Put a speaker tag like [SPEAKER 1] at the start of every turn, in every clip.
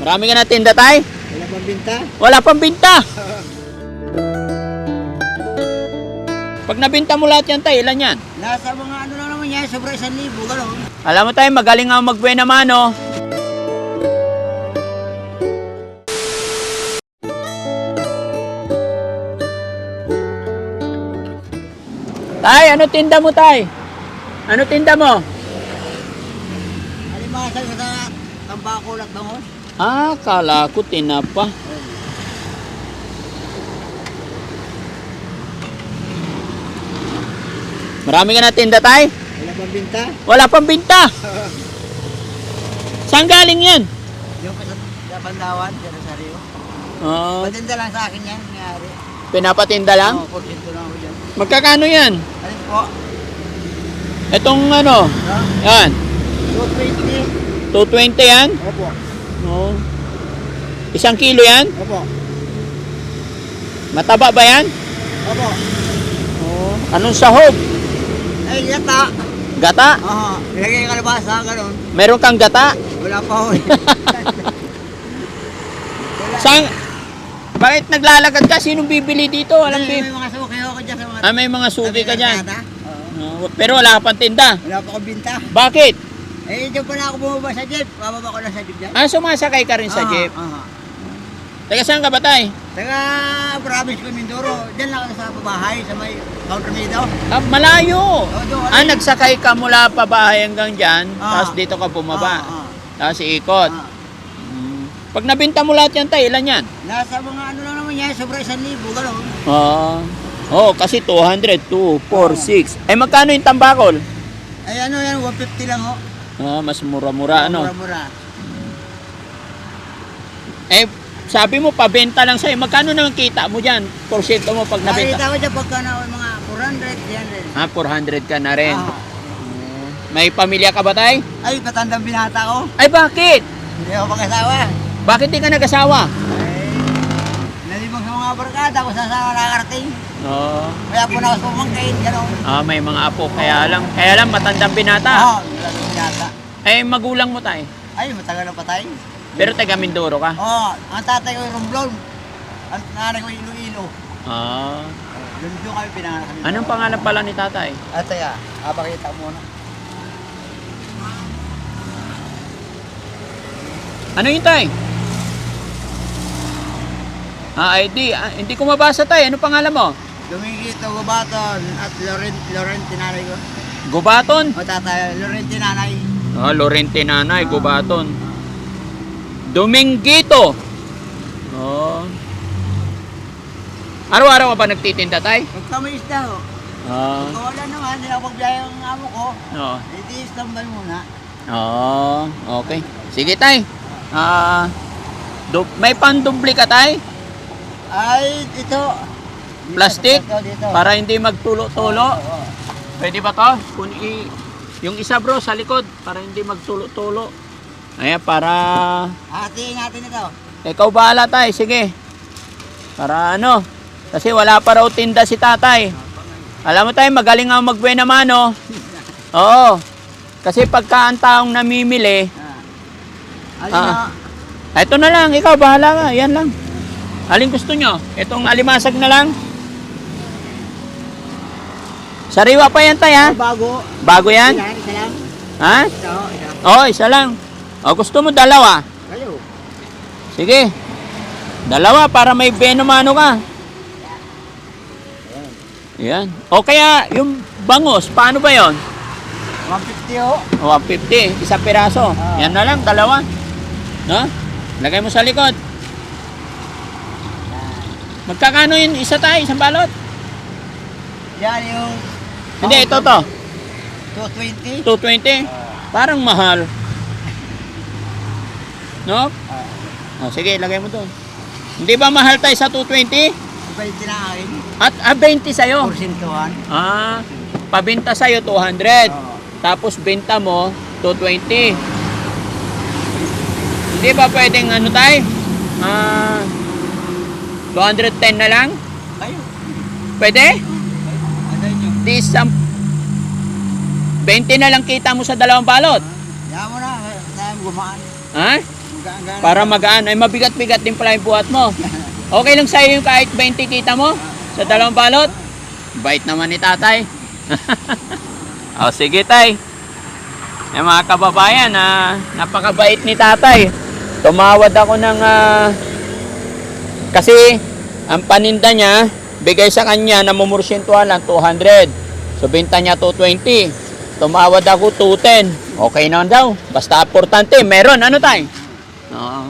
[SPEAKER 1] Marami ka na tinda, tay?
[SPEAKER 2] Wala pang binta?
[SPEAKER 1] Wala pang binta. Pag nabinta mo lahat yan, tay, ilan yan?
[SPEAKER 2] Nasa mga ano na naman yan, sobra isang libo, gano'n.
[SPEAKER 1] Alam mo tayo, magaling nga magbuena mano. Tay, ano tinda mo, tay? Ano tinda mo?
[SPEAKER 2] Alimasan ko sa tambako at bangos.
[SPEAKER 1] Ah, kala ko tinapa. Marami ka na tinda, tay?
[SPEAKER 2] Wala pang binta?
[SPEAKER 1] Wala pang binta. Saan galing yan?
[SPEAKER 2] Yung sa, Pandawan, sa Rosario.
[SPEAKER 1] Oh,
[SPEAKER 2] Patinda lang sa akin yan, nangyari.
[SPEAKER 1] pinapatinda lang?
[SPEAKER 2] Oo, porsyento lang ako dyan.
[SPEAKER 1] Magkakano yan?
[SPEAKER 2] Alin po?
[SPEAKER 1] Itong ano,
[SPEAKER 2] No?
[SPEAKER 1] yan,
[SPEAKER 2] 220.
[SPEAKER 1] 220 yan?
[SPEAKER 2] Opo.
[SPEAKER 1] Oo. Isang kilo yan?
[SPEAKER 2] Opo.
[SPEAKER 1] Mataba ba yan?
[SPEAKER 2] Opo.
[SPEAKER 1] Oo. Anong sahog?
[SPEAKER 2] Ay, yata.
[SPEAKER 1] Gata?
[SPEAKER 2] Oo. Ilagay yung kalabasa, gano'n.
[SPEAKER 1] Meron kang gata?
[SPEAKER 2] Wala pa ako eh. Wala.
[SPEAKER 1] Saan? Bakit naglalakad ka? Sinong bibili dito? Alam
[SPEAKER 2] May,
[SPEAKER 1] bi-
[SPEAKER 2] may mga suki ako dyan sa mga...
[SPEAKER 1] Ah, may mga suki ka dyan.
[SPEAKER 2] Oo.
[SPEAKER 1] Oo. Pero wala ka pang tinda.
[SPEAKER 2] Wala pa akong binta.
[SPEAKER 1] Bakit?
[SPEAKER 2] Eh, dyan pa na ako bumaba sa jeep. Bababa ko lang sa jeep dyan.
[SPEAKER 1] Ah, sumasakay ka rin sa
[SPEAKER 2] Ah,
[SPEAKER 1] jeep.
[SPEAKER 2] ah.
[SPEAKER 1] Taga saan ka ba tay?
[SPEAKER 2] Taga province ko Mindoro. Diyan lang ako sa bahay sa may counter daw.
[SPEAKER 1] Ah, malayo.
[SPEAKER 2] Oh, doon.
[SPEAKER 1] Ah, nagsakay ka mula pa bahay hanggang dyan,
[SPEAKER 2] Ah.
[SPEAKER 1] tapos dito ka bumaba.
[SPEAKER 2] Ah, ah,
[SPEAKER 1] Tapos ikot.
[SPEAKER 2] ah.
[SPEAKER 1] Mm. Pag nabinta mo lahat yan tay, ilan yan?
[SPEAKER 2] Nasa mga ano lang naman yan, sobra isang libo, gano'n.
[SPEAKER 1] Ah. Oh, kasi 200, 2, 4, 6. Eh, magkano yung tambakol?
[SPEAKER 2] Ay ano yan, 150 lang ho.
[SPEAKER 1] Ah, mas mura-mura, ano?
[SPEAKER 2] Mura-mura.
[SPEAKER 1] Eh, sabi mo, pabenta lang sa'yo. Magkano naman kita mo dyan? Porsyento mo pag nabenta?
[SPEAKER 2] Nakita ko dyan pagka na mga 400, 300.
[SPEAKER 1] Ah, 400 ka na rin.
[SPEAKER 2] Ah.
[SPEAKER 1] May pamilya ka ba, tay?
[SPEAKER 2] Ay, patandang binata ko.
[SPEAKER 1] Ay, bakit?
[SPEAKER 2] Hindi ako pag-asawa.
[SPEAKER 1] Bakit di ka nag-asawa?
[SPEAKER 2] Ay, nalimang sa mga barkada kung saan saan nakakarating.
[SPEAKER 1] Oo.
[SPEAKER 2] Kaya po na ako sumangkain, gano'n.
[SPEAKER 1] Ah, may mga apo. Kaya lang, kaya lang matandang binata.
[SPEAKER 2] Oo, wala binata.
[SPEAKER 1] Eh, magulang mo, tay.
[SPEAKER 2] Ay, matagal na patay.
[SPEAKER 1] Pero taga Mindoro ka.
[SPEAKER 2] Oo, ang tatay ko yung Romblon. Ang nanay ko yung Iloilo.
[SPEAKER 1] Ah.
[SPEAKER 2] Doon doon kami pinanganak kami.
[SPEAKER 1] Anong pangalan pala ni tatay?
[SPEAKER 2] Ate ah, pakita ko muna.
[SPEAKER 1] Ano yun, tay? Ah, ID. Ah, hindi ko mabasa, tay. Ano pangalan mo?
[SPEAKER 2] Dumingito Gubaton at Laurent, Laurent tinanay ko.
[SPEAKER 1] Gubaton?
[SPEAKER 2] O tatay, Laurent tinanay.
[SPEAKER 1] Ah, Lorente Nanay, Gubaton. Dominguito. Oh. Araw-araw ka ba nagtitinda, tay?
[SPEAKER 2] Pagka may isda ho,
[SPEAKER 1] Ah.
[SPEAKER 2] pagka wala naman, hindi ako pagbiyahe ang amo ko.
[SPEAKER 1] Oo.
[SPEAKER 2] Hindi istambay muna.
[SPEAKER 1] Oh, okay. Sige, tay. Ah, du- may pandubli ka, tay?
[SPEAKER 2] Ay, dito. Dito,
[SPEAKER 1] Plastic?
[SPEAKER 2] Dito, dito.
[SPEAKER 1] Para hindi magtulo-tulo.
[SPEAKER 2] Oo.
[SPEAKER 1] Pwede ba to? Kung i yung isa bro sa likod para hindi magtulo-tulo. Ayan para
[SPEAKER 2] Hatiin natin ito.
[SPEAKER 1] ikaw bahala tay, sige. Para ano? Kasi wala pa raw tinda si tatay. Alam mo tayo, magaling nga magbuena mano. Oo. Kasi pagka ang taong namimili,
[SPEAKER 2] Ah.
[SPEAKER 1] Ah.
[SPEAKER 2] na?
[SPEAKER 1] ito na lang, ikaw bahala ka, yan lang. Alin gusto nyo? Itong alimasag na lang? Sariwa pa yan tay ha?
[SPEAKER 2] Ah, bago.
[SPEAKER 1] Bago yan?
[SPEAKER 2] Isa, isa lang.
[SPEAKER 1] Ha?
[SPEAKER 2] Isa, ho, isa.
[SPEAKER 1] Oo, isa lang. O, gusto mo dalawa?
[SPEAKER 2] Kayo.
[SPEAKER 1] Sige. Dalawa para may benomano ka. Yan. O kaya, yung bangos, paano ba yon?
[SPEAKER 2] 150 ho.
[SPEAKER 1] O, 150. Isa piraso.
[SPEAKER 2] Ah.
[SPEAKER 1] Yan na lang, dalawa. No? Lagay mo sa likod. Magkakano yun? Isa tayo, isang balot?
[SPEAKER 2] Yan yung...
[SPEAKER 1] Hindi, ito to.
[SPEAKER 2] 220.
[SPEAKER 1] 220. Parang mahal. No?
[SPEAKER 2] Ah.
[SPEAKER 1] O, sige, lagay mo doon. Hindi ba mahal tayo sa 220?
[SPEAKER 2] Iba yung tinakin.
[SPEAKER 1] At ah, 20 sa'yo.
[SPEAKER 2] Porsintuhan.
[SPEAKER 1] Ah, pabenta sa'yo 200.
[SPEAKER 2] Oo.
[SPEAKER 1] Tapos benta mo 220. Hindi ba pwedeng ano tayo? Ah, 210 na lang?
[SPEAKER 2] Kayo.
[SPEAKER 1] Pwede?
[SPEAKER 2] Ano nyo?
[SPEAKER 1] Di isang 20 na lang kita mo sa dalawang balot.
[SPEAKER 2] Yan mo na. Tayo gumaan.
[SPEAKER 1] Ha? Para magaan. Ay, mabigat-bigat din pala yung buhat mo. Okay lang sa'yo yung kahit 20 kita mo? Sa dalawang balot? Bait naman ni tatay. o, sige tay. Yung mga kababayan, ah, napakabait ni tatay. Tumawad ako ng... ah, kasi, ang paninda niya, bigay sa kanya na mumursyentuhan lang 200. So, binta niya 220. Tumawad ako 210. Okay na daw. Basta importante, meron. Ano tay? Oo.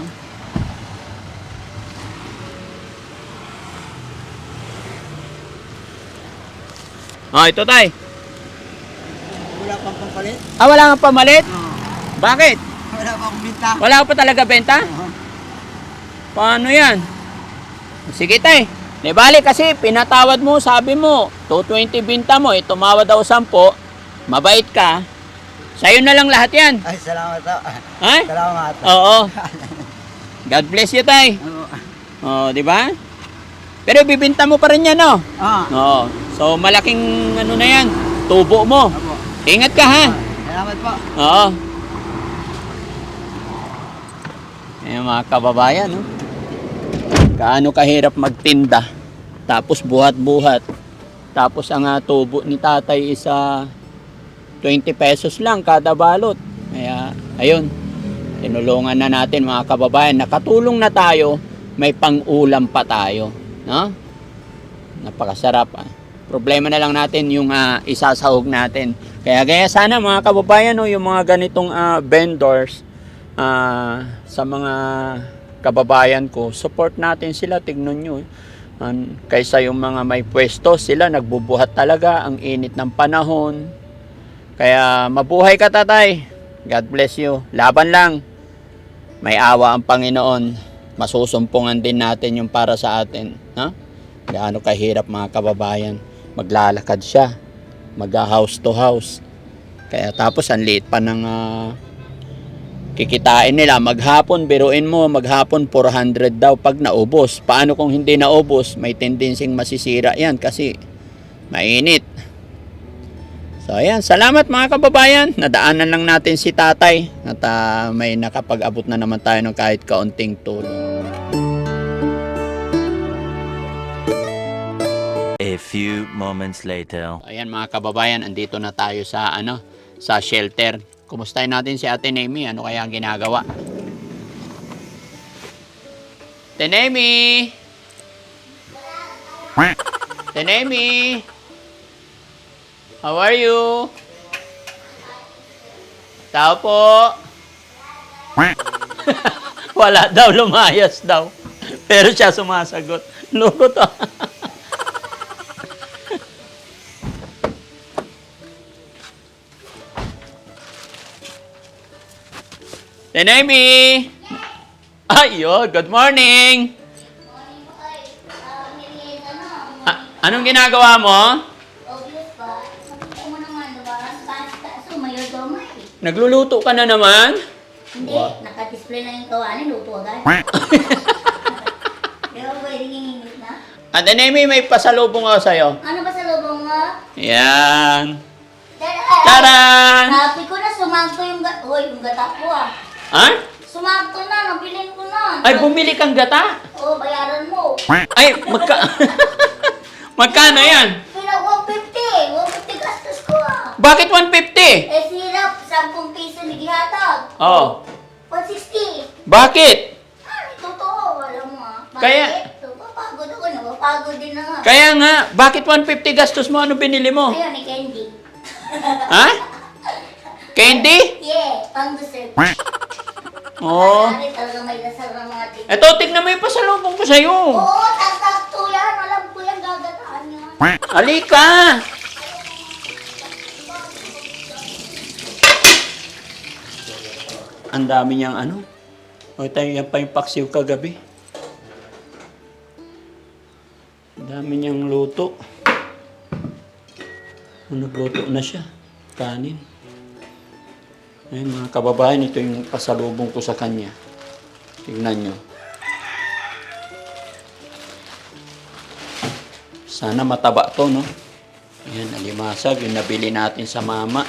[SPEAKER 1] Oh, ito tay.
[SPEAKER 2] Wala pang pampalit.
[SPEAKER 1] Ah, wala kang pamalit?
[SPEAKER 2] Oo.
[SPEAKER 1] Bakit?
[SPEAKER 2] Wala pa akong binta.
[SPEAKER 1] Wala ka pa talaga benta?
[SPEAKER 2] Oo.
[SPEAKER 1] Paano yan? Sige tay. Di bali kasi pinatawad mo, sabi mo, 220 binta mo, eh, tumawad daw 10, mabait ka. Sa'yo na lang lahat yan.
[SPEAKER 2] Ay, salamat po.
[SPEAKER 1] Ha?
[SPEAKER 2] Salamat.
[SPEAKER 1] Oo. God bless you tay.
[SPEAKER 2] Oo.
[SPEAKER 1] Oh, di ba? Pero bibinta mo pa rin yan, no?
[SPEAKER 2] Ah.
[SPEAKER 1] Oo. So malaking ano na yan, tubo mo.
[SPEAKER 2] Opo.
[SPEAKER 1] Ingat ka ha.
[SPEAKER 2] Salamat po.
[SPEAKER 1] Oo. Ayan mga kababayan, no? Kaano kahirap magtinda. Tapos buhat-buhat. Tapos ang ah, tubo ni tatay is ah, 20 pesos lang kada balot. Kaya, ayun. Tinulungan na natin mga kababayan. Nakatulong na tayo. May pang-ulam pa tayo. No? Napakasarap. Ah. Problema na lang natin yung ah, isasahog natin. Kaya kaya sana mga kababayan no, yung mga ganitong ah, vendors ah, sa mga kababayan ko, support natin sila, tignan nyo. Kaysa yung mga may pwesto, sila nagbubuhat talaga, ang init ng panahon. Kaya mabuhay ka tatay. God bless you. Laban lang. May awa ang Panginoon. Masusumpungan din natin yung para sa atin. Ha? Gaano kahirap mga kababayan. Maglalakad siya. Mag house to house. Kaya tapos ang liit pa ng ah, kikitain nila maghapon biruin mo maghapon 400 daw pag naubos. Paano kung hindi naubos? May tendensing masisira yan kasi mainit. So ayan. Salamat mga kababayan. Nadaanan lang natin si tatay at ah, may nakapag-abot na naman tayo ng kahit kaunting tulong.
[SPEAKER 3] A few moments later.
[SPEAKER 1] ayan mga kababayan. Andito na tayo sa ano sa shelter kumustahin natin si ate Nemi ano kaya ang ginagawa Ate Nemi Ate Nemi How are you? Tao po Wala daw, lumayas daw. Pero siya sumasagot. Luro to. Tenemi! Ayo, good morning! Ah, anong ginagawa mo? Nagluluto ka na naman?
[SPEAKER 4] Hindi, naka-display na yung kawanin, luto agad. Di ba pwedeng hingingit na?
[SPEAKER 1] At Tenemi, may pasalubong ako sa'yo.
[SPEAKER 4] Ano ba sa lubong mo?
[SPEAKER 1] Yan.
[SPEAKER 4] Tara!
[SPEAKER 1] Taran!
[SPEAKER 4] Sabi ko na, sumakto yung gata. Uy, yung gata ko ah.
[SPEAKER 1] Ha?
[SPEAKER 4] Sumakto na, nabilin ko na.
[SPEAKER 1] Ay, bumili kang gata?
[SPEAKER 4] Oo, bayaran mo.
[SPEAKER 1] Ay, magka... Magkano yan?
[SPEAKER 4] Pinag 150. 150 gastos ko ah.
[SPEAKER 1] Bakit 150?
[SPEAKER 4] Eh, sirap, 10 piso nagihatag.
[SPEAKER 1] Oh.
[SPEAKER 4] 160.
[SPEAKER 1] Bakit?
[SPEAKER 4] Ah, totoo, alam mo ah. Bakit?
[SPEAKER 1] Kaya-
[SPEAKER 4] Napapagod ako, napapagod din na nga.
[SPEAKER 1] Kaya nga, bakit 150 gastos mo? Ano binili mo?
[SPEAKER 4] Ayun, ni Candy.
[SPEAKER 1] Ha? Candy?
[SPEAKER 4] Yeah, pang dessert.
[SPEAKER 1] Oo.
[SPEAKER 4] Marami talaga may dasal ng mga tig.
[SPEAKER 1] Eto, tignan mo yung pasalubong ko sa'yo.
[SPEAKER 4] Oo, tasakto yan. Alam ko yan, gagataan yan.
[SPEAKER 1] Halika! Ang dami niyang ano. O tayo yan pa yung paksiw kagabi. Ang dami niyang luto. O, Nagluto na siya. Kanin. Ayun mga kababayan, ito yung pasalubong ko sa kanya. Tignan nyo. Sana mataba to, no? Ayan, alimasag, yung nabili natin sa mama.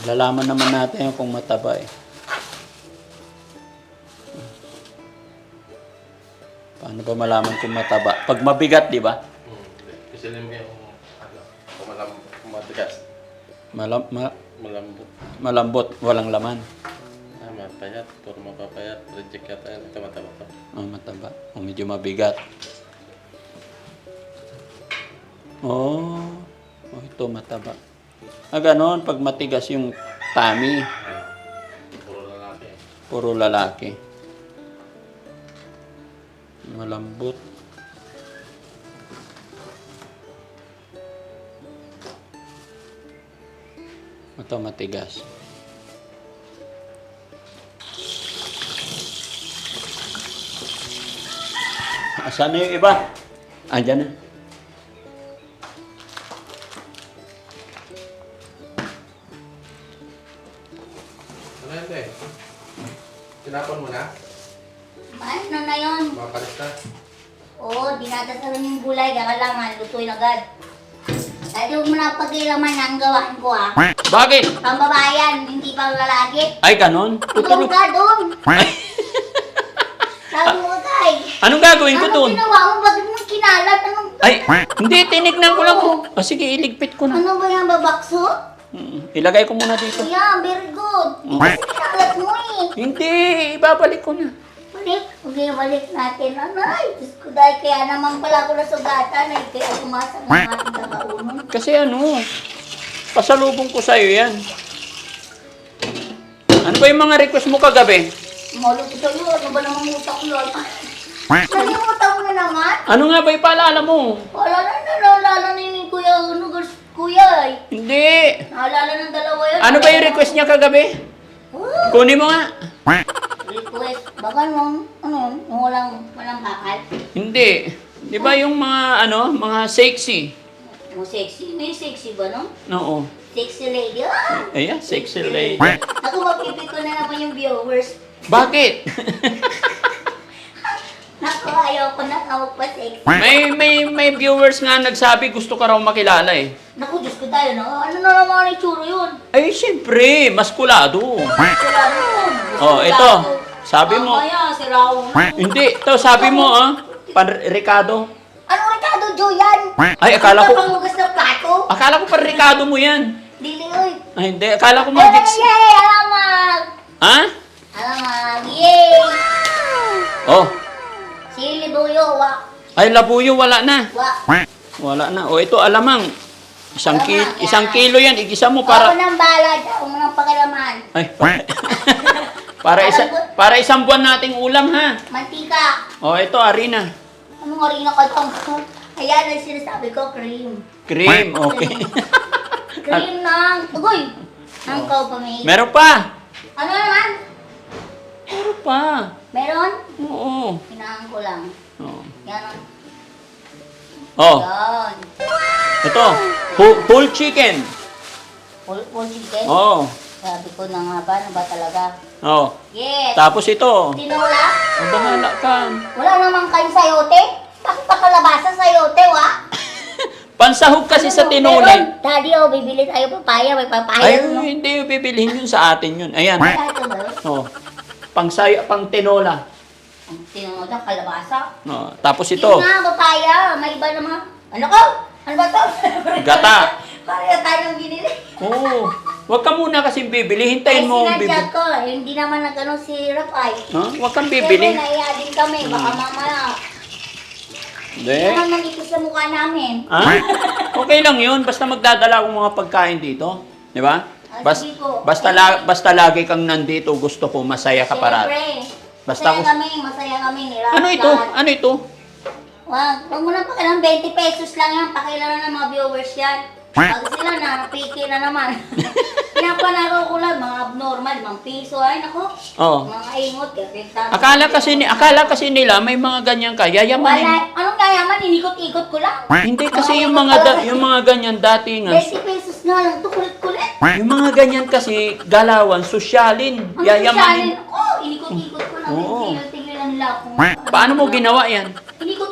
[SPEAKER 1] Malalaman naman natin kung mataba eh. Paano ba malaman kung mataba? Pag mabigat, di ba?
[SPEAKER 5] Hmm. Kasi alam mo yung ano, kung mabigat,
[SPEAKER 1] Malam, ma-
[SPEAKER 5] Malambot.
[SPEAKER 1] malambot, walang laman.
[SPEAKER 5] Ah, mapayat. Puro mapapayat. Reject yata yan. Ito mataba pa.
[SPEAKER 1] Oh, mataba. O medyo mabigat. Oh, oh ito mataba. Ah, ganon. Pag matigas yung tummy,
[SPEAKER 5] Puro lalaki.
[SPEAKER 1] puro lalaki. Malambot. Ito matigas. Asan na yung iba? Andyan na.
[SPEAKER 4] Pagkilaman ang gawain ko ha.
[SPEAKER 1] Bakit?
[SPEAKER 4] Pambabayan, hindi pang lalaki.
[SPEAKER 1] Ay, ganon?
[SPEAKER 4] Tulog
[SPEAKER 1] Tutulog.
[SPEAKER 4] ka doon. Sabi mo kay.
[SPEAKER 1] Anong gagawin ko doon?
[SPEAKER 4] ginawa mo? Bakit mo kinalat? Anong,
[SPEAKER 1] Ay, hindi, tinignan ko lang. Ah, sige, iligpit ko na.
[SPEAKER 4] ano ba yung babakso?
[SPEAKER 1] Mm, Ilagay ko muna dito.
[SPEAKER 4] Kuya, very good. Hindi kasi kinalat mo eh.
[SPEAKER 1] Hindi, ibabalik ko na.
[SPEAKER 4] Balik, okay, balik natin. Anay, Diyos ko dahil kaya naman pala ako nasugatan ay kaya umasa ng ating kakaunon.
[SPEAKER 1] Kasi ano, pasalubong ko sa'yo yan. Ano ba yung mga request mo kagabi?
[SPEAKER 4] Malot sa iyo, ano ba namang utak yun? Nalimutan mo na naman?
[SPEAKER 1] Ano nga ba yung paalala mo?
[SPEAKER 4] Wala na, naalala na ni Kuya, ano, gus- Kuya eh.
[SPEAKER 1] Hindi.
[SPEAKER 4] Naalala ng dalawa yun.
[SPEAKER 1] Ano ba yung request niya kagabi? Kunin mo nga.
[SPEAKER 4] Request. Baka nung, ano, yung walang, walang bakal.
[SPEAKER 1] Hindi. Di ba yung mga ano, mga sexy?
[SPEAKER 4] Yung sexy, may sexy ba no?
[SPEAKER 1] Oo.
[SPEAKER 4] Sexy lady. Ah!
[SPEAKER 1] Ayan, sexy lady.
[SPEAKER 4] Ako mapipit ko na naman yung viewers.
[SPEAKER 1] Bakit?
[SPEAKER 4] Naku, ayaw ko na tawag pa sexy.
[SPEAKER 1] may, may, may viewers nga nagsabi gusto ka raw makilala eh.
[SPEAKER 4] Naku, Diyos ko tayo, no? Ano na naman ang itsura yun?
[SPEAKER 1] Ay, siyempre, maskulado.
[SPEAKER 4] Sira nun.
[SPEAKER 1] Oh, ito. Sabi mo-
[SPEAKER 4] Mamaya, si Raul.
[SPEAKER 1] Hindi, ito sabi mo ah, pan Ricardo.
[SPEAKER 4] Ano Ricardo Joyan?
[SPEAKER 1] Ay, akala ko,
[SPEAKER 4] panghugas ng plato.
[SPEAKER 1] akala ko pan Ricardo mo yan.
[SPEAKER 4] Dili, oy.
[SPEAKER 1] Ay, hindi, akala ko
[SPEAKER 4] Yay!
[SPEAKER 1] mag
[SPEAKER 4] Yay! Alamag!
[SPEAKER 1] Ha?
[SPEAKER 4] Alamag! Yay!
[SPEAKER 1] Oh,
[SPEAKER 4] Sili buyo, wa.
[SPEAKER 1] ay labuyo wala na.
[SPEAKER 4] Wa.
[SPEAKER 1] Wala na. O ito alamang. Isang ki
[SPEAKER 4] Alamang,
[SPEAKER 1] isang
[SPEAKER 4] yan.
[SPEAKER 1] kilo yan, igisa mo
[SPEAKER 4] Ako
[SPEAKER 1] para
[SPEAKER 4] nang balad, ako mo nang pakilaman.
[SPEAKER 1] Ay. para isa para isang buwan nating ulam ha.
[SPEAKER 4] Mantika.
[SPEAKER 1] O ito arena.
[SPEAKER 4] Anong arena ka daw? Ayan ang sinasabi ko, cream.
[SPEAKER 1] Cream, okay.
[SPEAKER 4] Cream ng... Ugoy! Ang oh. pa may...
[SPEAKER 1] Meron pa.
[SPEAKER 4] Ano naman?
[SPEAKER 1] Meron pa.
[SPEAKER 4] Meron?
[SPEAKER 1] Oo.
[SPEAKER 4] Hinaan ko lang.
[SPEAKER 1] Oh.
[SPEAKER 4] Yan.
[SPEAKER 1] Oh,
[SPEAKER 4] Yan.
[SPEAKER 1] ito. Whole, whole chicken.
[SPEAKER 4] Full, full chicken.
[SPEAKER 1] Oh.
[SPEAKER 4] Sabi ko na nga ba, ano ba talaga?
[SPEAKER 1] Oh.
[SPEAKER 4] Yes.
[SPEAKER 1] Tapos ito.
[SPEAKER 4] Tinola?
[SPEAKER 1] Ang bahala ka.
[SPEAKER 4] Wala naman kayong sayote? Bakit pa kalabasa sayote, wa?
[SPEAKER 1] Pansahog kasi sa
[SPEAKER 4] Ano,
[SPEAKER 1] tinulay.
[SPEAKER 4] meron? Daddy, oh, bibili tayo papaya. May papaya.
[SPEAKER 1] Ay,
[SPEAKER 4] no?
[SPEAKER 1] hindi bibilihin yun sa atin yun. Ayan.
[SPEAKER 4] Ito ba?
[SPEAKER 1] Oh. Pang sayo, pang tinola.
[SPEAKER 4] Ang tinola, kalabasa.
[SPEAKER 1] Oh. Tapos ito.
[SPEAKER 4] Yung nga, papaya. May iba naman. Ano ko? Ano ba to?
[SPEAKER 1] Gata.
[SPEAKER 4] Parang tayong binili.
[SPEAKER 1] Oo. Huwag ka muna kasi bibili. Hintayin mo ang bibili.
[SPEAKER 4] sinadya ko. eh, Hindi naman na gano'n si Rapay.
[SPEAKER 1] Ha? Huwag kang
[SPEAKER 4] Siyempre,
[SPEAKER 1] bibili.
[SPEAKER 4] naiya din kami. Baka mamaya.
[SPEAKER 1] Hindi.
[SPEAKER 4] Naman manipis sa mukha namin.
[SPEAKER 1] Ha? Okay lang yun. Basta magdadala akong mga pagkain dito. Di ba?
[SPEAKER 4] Ah,
[SPEAKER 1] Bas,
[SPEAKER 4] sige po.
[SPEAKER 1] basta, la, basta lagi kang nandito, gusto ko masaya ka parati.
[SPEAKER 4] Siyempre.
[SPEAKER 1] Basta
[SPEAKER 4] masaya
[SPEAKER 1] ako-
[SPEAKER 4] kami, masaya kami. Nila,
[SPEAKER 1] Ano ito? Ano ito?
[SPEAKER 4] Wag, wag mo lang pakilang 20 pesos lang yan. Pakilang ng mga viewers yan. Pag sila na, piki na naman. Pinapanaro ko lang, mga abnormal, mga piso. Ay, nako.
[SPEAKER 1] Oh.
[SPEAKER 4] Mga ingot, kapit
[SPEAKER 1] Akala kasi, ni, akala kasi nila may mga ganyan ka. Yayamanin.
[SPEAKER 4] Wala, anong yayaman? Inikot-ikot ko lang.
[SPEAKER 1] Hindi kasi yung mga da, yung mga ganyan dati nga.
[SPEAKER 4] 20 pesos nga lang, ito kulit-kulit.
[SPEAKER 1] Yung mga ganyan kasi galawan, sosyalin,
[SPEAKER 4] Ang
[SPEAKER 1] yayamanin.
[SPEAKER 4] sosyalin, oh, inikot-ikot ko lang.
[SPEAKER 1] Oo.
[SPEAKER 4] Tigil-tigilan nila ako.
[SPEAKER 1] Paano mo ginawa yan?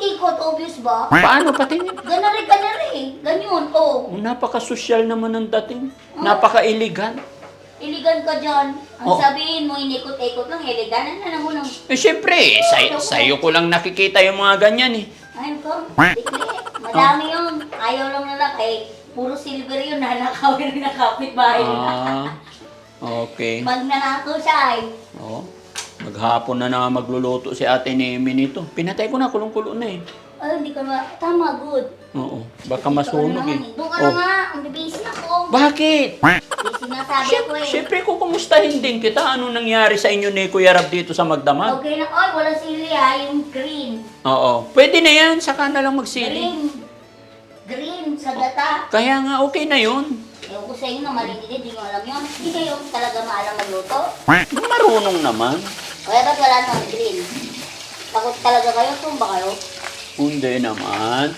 [SPEAKER 4] Inikot-ikot, obvious ba?
[SPEAKER 1] Paano pati?
[SPEAKER 4] Ganun rin, ganun rin. Ganyan, oh.
[SPEAKER 1] Napaka-sosyal naman ng dating. Napaka-illegal.
[SPEAKER 4] iligan ka dyan. Ang
[SPEAKER 1] Oh.
[SPEAKER 4] sabihin mo, inikot-ikot lang, iliganan na lang mo ng...
[SPEAKER 1] Eh, syempre, sa, sa'yo ko lang nakikita yung mga ganyan eh.
[SPEAKER 4] Ayun ko, tikli. Madami yun. Ayaw lang nila kay puro silver yun, nanakawin na kapitbahay nila.
[SPEAKER 1] Ah, okay.
[SPEAKER 4] Pag nanakaw siya ay,
[SPEAKER 1] Oo. Maghapon na na magluluto si ate Nemi nito. Pinatay ko na, kulong-kulo na eh.
[SPEAKER 4] ay, hindi ka na, tama, good.
[SPEAKER 1] Oo. Baka masunog eh.
[SPEAKER 4] Doon ka na
[SPEAKER 1] Oh.
[SPEAKER 4] nga, ang busy ako.
[SPEAKER 1] Bakit?
[SPEAKER 4] Busy na sabi ko eh.
[SPEAKER 1] siyempre ko kumustahin din kita. Ano nangyari sa inyo ni Kuya Rab dito sa Magdamag?
[SPEAKER 4] Okay na, oy, walang sili ha, yung green.
[SPEAKER 1] Oo. Pwede na yan. Saka na lang magsili.
[SPEAKER 4] Green. Green, sa gata.
[SPEAKER 1] Kaya nga, okay na yun.
[SPEAKER 4] Ewan ko sa inyo na maliit, hindi nyo alam yun. Hindi kayo talaga maalam magluto.
[SPEAKER 1] Marunong naman.
[SPEAKER 4] Kaya ba't wala nang green? Takot talaga kayo, tumba kayo.
[SPEAKER 1] Hindi naman.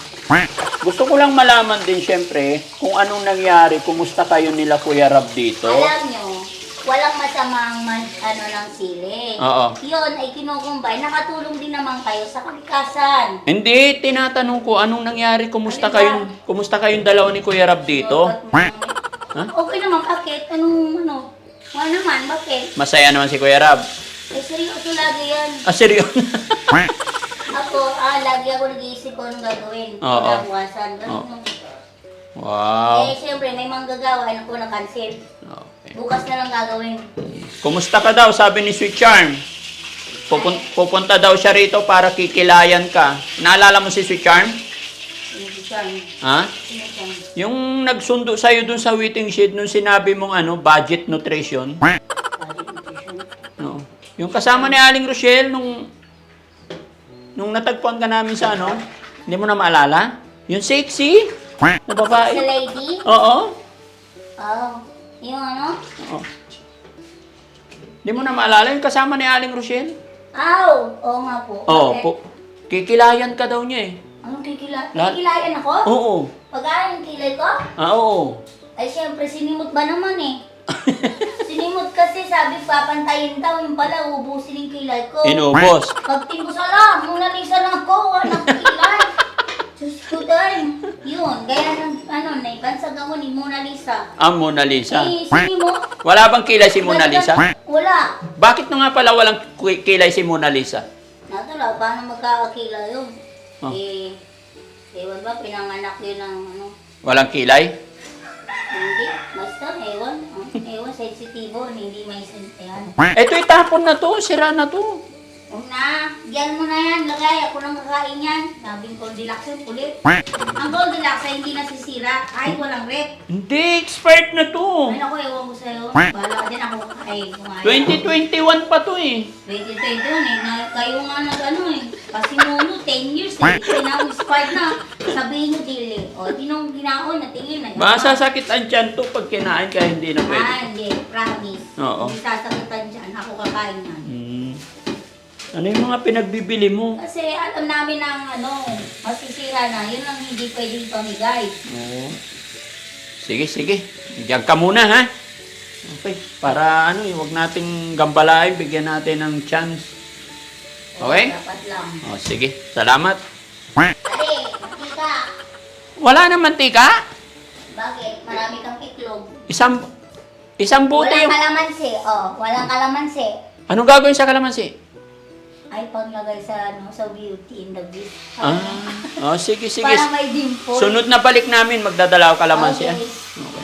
[SPEAKER 1] Gusto ko lang malaman din syempre kung anong nangyari, kumusta kayo nila Kuya Rab dito.
[SPEAKER 4] Alam nyo, walang masamang man, ano ng sili.
[SPEAKER 1] Oo.
[SPEAKER 4] Yun ay kinukumbay. Nakatulong din naman kayo sa kalikasan.
[SPEAKER 1] Hindi, tinatanong ko anong nangyari, kumusta kayong, kumusta kayong dalawa ni Kuya Rab dito? Ha?
[SPEAKER 4] Okay naman, bakit? Anong ano? Wala naman, bakit?
[SPEAKER 1] Masaya naman si Kuya Rab.
[SPEAKER 4] Eh, seryoso lagi yan.
[SPEAKER 1] Ah, seryoso?
[SPEAKER 4] Ako, ah, lagi ako nag-iisip ko anong gagawin.
[SPEAKER 1] Oo.
[SPEAKER 4] Kinabukasan. Ganun.
[SPEAKER 1] Oo. wow.
[SPEAKER 4] Eh, siyempre, may manggagawa. Ano po, na-cancel.
[SPEAKER 1] Okay.
[SPEAKER 4] Bukas na lang gagawin.
[SPEAKER 1] Kumusta ka daw, sabi ni Sweet Charm. Pupun- pupunta daw siya rito para kikilayan ka. Naalala mo si Sweet Charm?
[SPEAKER 4] Siya.
[SPEAKER 1] Ha? Yung nagsundo sa'yo dun sa waiting shed nung sinabi mong ano, budget nutrition. Yung kasama ni Aling Rochelle nung nung natagpuan ka namin sa ano, hindi mo na maalala? Yung sexy na
[SPEAKER 4] Sa
[SPEAKER 1] babae.
[SPEAKER 4] lady?
[SPEAKER 1] Oo.
[SPEAKER 4] Oh. Yung ano?
[SPEAKER 1] Oo. Hindi mo na maalala yung kasama ni Aling Rochelle?
[SPEAKER 4] Aw! Oo nga po.
[SPEAKER 1] Oo,
[SPEAKER 4] Bakit?
[SPEAKER 1] po. Kikilayan ka daw niya eh.
[SPEAKER 4] Anong kikila?
[SPEAKER 1] Lahat-
[SPEAKER 4] Kikilayan ako?
[SPEAKER 1] Oo.
[SPEAKER 4] Pag-aaral yung kilay ko?
[SPEAKER 1] Ah, oo.
[SPEAKER 4] Ay, siyempre, sinimot ba naman eh? Sinimot kasi sabi papantayin daw, yung pala, ubusin yung kilay ko.
[SPEAKER 1] Inubos.
[SPEAKER 4] Pagtimbos ala, Mona Lisa lang ako, walang kilay. Diyos ko dahil. Yun, gaya ng, ano, naibansag ako ni Mona Lisa.
[SPEAKER 1] Ang Mona Lisa.
[SPEAKER 4] Eh, sinimot.
[SPEAKER 1] Wala bang kilay si Mona Lisa?
[SPEAKER 4] Wala.
[SPEAKER 1] Bakit na nga pala walang ki- kilay si Mona Lisa?
[SPEAKER 4] Natala, paano magkakakila yun?
[SPEAKER 1] Oh.
[SPEAKER 4] Eh, ewan ba, pinanganak yun ng ano,
[SPEAKER 1] Walang kilay?
[SPEAKER 4] Hindi, basta, ewan, ewan, sensitibo, hindi may sentihan.
[SPEAKER 1] Ito itapon na to, sira na to.
[SPEAKER 4] Una, diyan mo na yan, lagay, ako nang kakain yan. Sabing Goldilocks yun, kulit. Ang Goldilocks ay hindi nasisira, kahit walang rep.
[SPEAKER 1] Hindi, expired na to.
[SPEAKER 4] Ay, naku, ewan ko sa'yo. Bahala ka din ako kakain. kumain.
[SPEAKER 1] 2021 pa to eh.
[SPEAKER 4] 2021 eh, na, kayo nga nag ano eh. Kasi nuno, 10 years eh. Expired na. Sabihin nyo dili. O, tinong ginaon na tingin na.
[SPEAKER 1] Masasakit ang tiyan to pag kinain ka hindi na pwede.
[SPEAKER 4] Ah, hindi. Promise.
[SPEAKER 1] Oo.
[SPEAKER 4] Hindi sasakitan dyan. Ako kakain yan.
[SPEAKER 1] Hmm. Ano yung mga pinagbibili mo?
[SPEAKER 4] Kasi alam namin ang ano, masisira na. Yun ang hindi pwedeng pamigay.
[SPEAKER 1] Oo. Sige, sige. Diyan ka muna ha. Okay. Para ano, eh, huwag nating gambalain, bigyan natin ng chance. Okay?
[SPEAKER 4] Dapat lang.
[SPEAKER 1] O, sige. Salamat.
[SPEAKER 4] Ate, tika.
[SPEAKER 1] Wala na mantika?
[SPEAKER 4] Bakit? Marami kang iklog.
[SPEAKER 1] Isang isang buti
[SPEAKER 4] Walang
[SPEAKER 1] yung...
[SPEAKER 4] kalamansi. Oh, walang kalamansi.
[SPEAKER 1] Anong gagawin sa kalamansi?
[SPEAKER 4] Ay, panglagay sa ano, sa beauty in the beast.
[SPEAKER 1] Ah, oh, sige, sige.
[SPEAKER 4] Para may dimple.
[SPEAKER 1] Sunod na balik namin, magdadala ako kalamansi. ah.
[SPEAKER 4] Okay.
[SPEAKER 1] Okay.